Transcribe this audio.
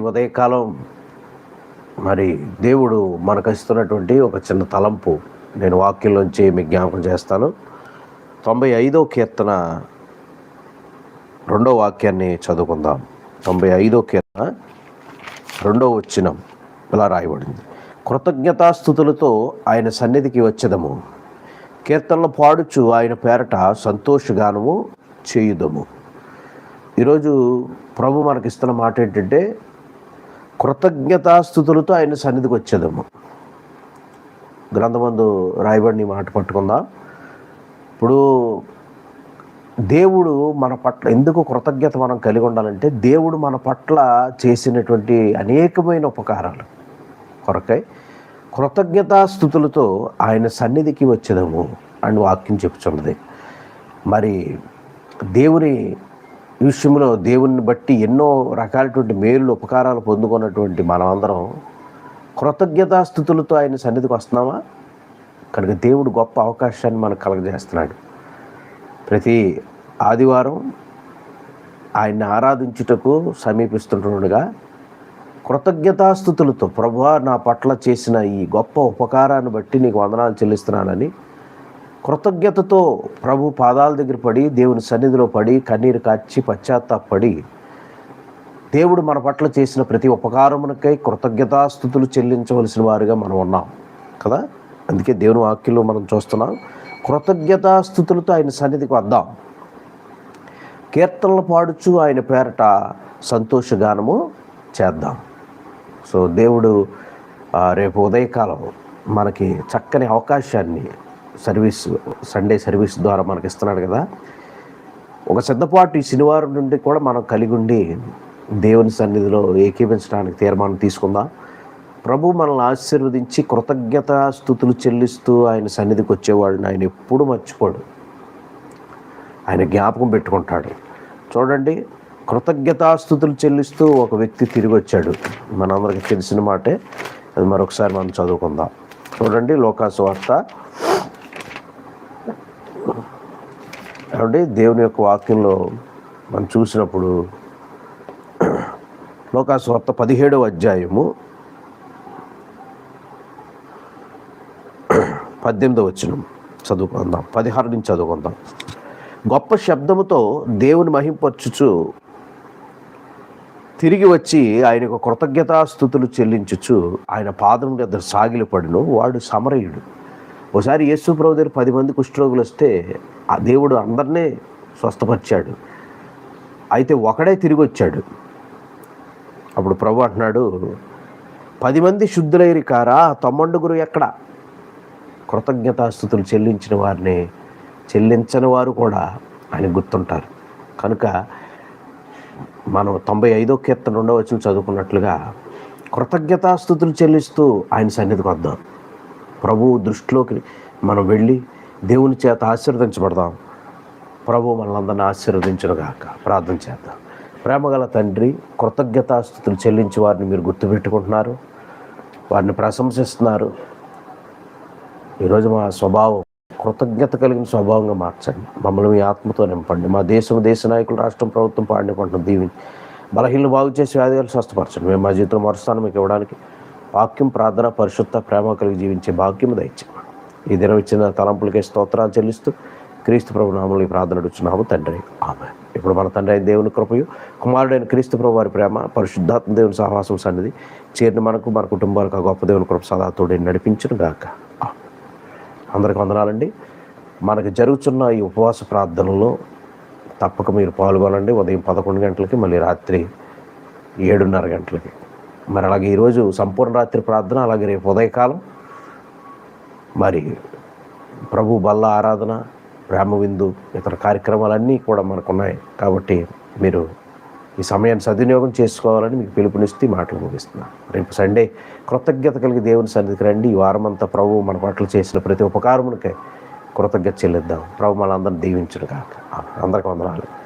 ఉదయకాలం మరి దేవుడు మనకు ఇస్తున్నటువంటి ఒక చిన్న తలంపు నేను వాక్యంలోంచి మీకు జ్ఞాపకం చేస్తాను. తొంభై ఐదో కీర్తన రెండో వాక్యాన్ని చదువుకుందాం. తొంభై ఐదో కీర్తన రెండో వచ్చినం ఇలా రాయబడింది. కృతజ్ఞతాస్థుతులతో ఆయన సన్నిధికి వచ్చేదము. కీర్తనలు పాడుచు ఆయన పేరట సంతోషగానము చేయుదము. ఈరోజు ప్రభు మనకి ఇస్తున్న మాట ఏంటంటే కృతజ్ఞతాస్థుతులతో ఆయన సన్నిధికి వచ్చేదము. గ్రంథమందు రాయబడిన మాట పట్టుకుందాం. ఇప్పుడు దేవుడు మన పట్ల ఎందుకు కృతజ్ఞత మనం కలిగి ఉండాలంటే దేవుడు మన పట్ల చేసినటువంటి అనేకమైన ఉపకారాలు కొరకై కృతజ్ఞతాస్థుతులతో ఆయన సన్నిధికి వచ్చేదము అని వాక్యం చెప్తున్నది. మరి దేవుని విషయంలో దేవుణ్ణి బట్టి ఎన్నో రకాలటువంటి మేలు ఉపకారాలు పొందుకున్నటువంటి మనమందరం కృతజ్ఞతాస్థుతులతో ఆయన సన్నిధికి వస్తున్నామా? కనుక దేవుడు గొప్ప అవకాశాన్ని మనకు కలగజేస్తున్నాడు. ప్రతి ఆదివారం ఆయన్ని ఆరాధించుటకు సమీపిస్తుంటుండగా కృతజ్ఞతాస్థుతులతో ప్రభు నా పట్ల చేసిన ఈ గొప్ప ఉపకారాన్ని బట్టి నీకు వందనాలు చెల్లిస్తున్నానని కృతజ్ఞతతో ప్రభు పాదాల దగ్గర పడి దేవుని సన్నిధిలో పడి కన్నీరు కాచి పశ్చాత్తాపడి దేవుడు మన పట్ల చేసిన ప్రతి ఉపకారమునకై కృతజ్ఞతాస్థుతులు చెల్లించవలసిన వారుగా మనం ఉన్నాం కదా? అందుకే దేవుని వాక్యంలో మనం చూస్తున్నాం కృతజ్ఞతాస్థుతులతో ఆయన సన్నిధికి వద్దాం. కీర్తనలు పాడుచు ఆయన పేరట సంతోషగానము చేద్దాం. సో దేవుడు రేపు ఉదయకాలం మనకి చక్కని అవకాశాన్ని సర్వీస్ సండే సర్వీస్ ద్వారా మనకి ఇస్తున్నాడు కదా. ఒక సిద్ధపాటు ఈ శనివారం నుండి కూడా మనం కలిగి ఉండి దేవుని సన్నిధిలో ఏకీపించడానికి తీర్మానం తీసుకుందాం. ప్రభు మనల్ని ఆశీర్వదించి కృతజ్ఞత స్థుతులు చెల్లిస్తూ ఆయన సన్నిధికి వచ్చేవాడిని ఆయన ఎప్పుడు మర్చిపోడు. ఆయన జ్ఞాపకం పెట్టుకుంటాడు. చూడండి కృతజ్ఞతాస్థుతులు చెల్లిస్తూ ఒక వ్యక్తి తిరిగి వచ్చాడు. మనందరికీ తెలిసిన మాటే. అది మరొకసారి మనం చదువుకుందాం. చూడండి లోకాసు వార్త కాబట్టి దేవుని యొక్క వాక్యంలో మనం చూసినప్పుడు లోకాసువార్త పదిహేడవ అధ్యాయము పద్దెనిమిదవ వచ్చినం చదువుకుందాం. పదిహారు నుంచి చదువుకుందాం. గొప్ప శబ్దముతో దేవుని మహింపరచుచు తిరిగి వచ్చి ఆయనకు కృతజ్ఞతాస్థుతులు చెల్లించుచు ఆయన పాదం దగ్గర సాగిలపడును. వాడు సమరయుడు. ఒకసారి యేసు ప్రభు దగ్గర పది మంది కుష్ఠరోగులు వస్తే ఆ దేవుడు అందరినీ స్వస్థపరిచాడు. అయితే ఒకడే తిరిగి వచ్చాడు. అప్పుడు ప్రభు అంటున్నాడు పది మంది శుద్ధులైరి కారా తొమ్మండుగురు ఎక్కడ? కృతజ్ఞతాస్థుతులు చెల్లించిన వారిని చెల్లించని వారు కూడా ఆయన గుర్తుంటారు. కనుక మనం తొంభై ఐదో కీర్తన రెండవ వచ్చిన చదువుకున్నట్లుగా కృతజ్ఞతాస్థుతులు చెల్లిస్తూ ఆయన సన్నిధికి వద్దాం. ప్రభువు దృష్టిలోకి మనం వెళ్ళి దేవుని చేత ఆశీర్వదించబడదాం. ప్రభు మనల్ని ఆశీర్వదించునుగాక. ప్రార్థన చేద్దాం. ప్రేమగల తండ్రి కృతజ్ఞతాస్థుతులు చెల్లించి వారిని మీరు గుర్తుపెట్టుకుంటున్నారు. వారిని ప్రశంసిస్తున్నారు. ఈరోజు మా స్వభావం కృతజ్ఞత కలిగిన స్వభావంగా మార్చండి. మమ్మల్ని మీ ఆత్మతో నింపండి. మా దేశం దేశ నాయకులు రాష్ట్రం ప్రభుత్వం పాడినకుంటున్న దీవిని బలహీనలు బాగు చేసి వ్యాధిగాలు స్వస్థపరచండి. మేము మా జీవితంలో మరుస్తాను మీకు ఇవ్వడానికి వాక్యం ప్రార్థన పరిశుద్ధ ప్రేమ కలిగి జీవించే భాగ్యం దయచేయండి ఈ దినం ఇచ్చిన తలంపులకే స్తోత్రాలు చెల్లిస్తూ క్రీస్తు ప్రభు నామంలో ఈ ప్రార్థన అడుగుతున్నాము తండ్రి. ఆమె ఇప్పుడు మన తండ్రి అయిన దేవుని కృపయు కుమారుడైన క్రీస్తు ప్రభు వారి ప్రేమ పరిశుద్ధాత్మ దేవుని సహవాసం సన్నిధి చేరిన మనకు మన కుటుంబాలకు ఆ గొప్ప దేవుని కృప సదా తోడే నడిపించును గాక. అందరికి వందనాలండి. మనకు జరుగుతున్న ఈ ఉపవాస ప్రార్థనలో తప్పక మీరు పాల్గొనండి. ఉదయం పదకొండు గంటలకి మళ్ళీ రాత్రి ఏడున్నర గంటలకి. మరి అలాగే ఈరోజు సంపూర్ణ రాత్రి ప్రార్థన అలాగే రేపు ఉదయకాలం. మరి ప్రభు బల్ల ఆరాధన ప్రేమ విందు ఇతర కార్యక్రమాలన్నీ కూడా మనకు ఉన్నాయి కాబట్టి మీరు ఈ సమయాన్ని సద్వినియోగం చేసుకోవాలని మీకు పిలుపునిస్తే మాటలు ముగిస్తున్నాను. రేపు సండే కృతజ్ఞత కలిగి దేవుని సన్నిధికి రండి. ఈ వారమంతా ప్రభు మన పట్ల చేసిన ప్రతి ఉపకారమునికే కృతజ్ఞత చెల్లిద్దాం. ప్రభు మనందరిని దీవించడు కాక అందరికి వందనాలు.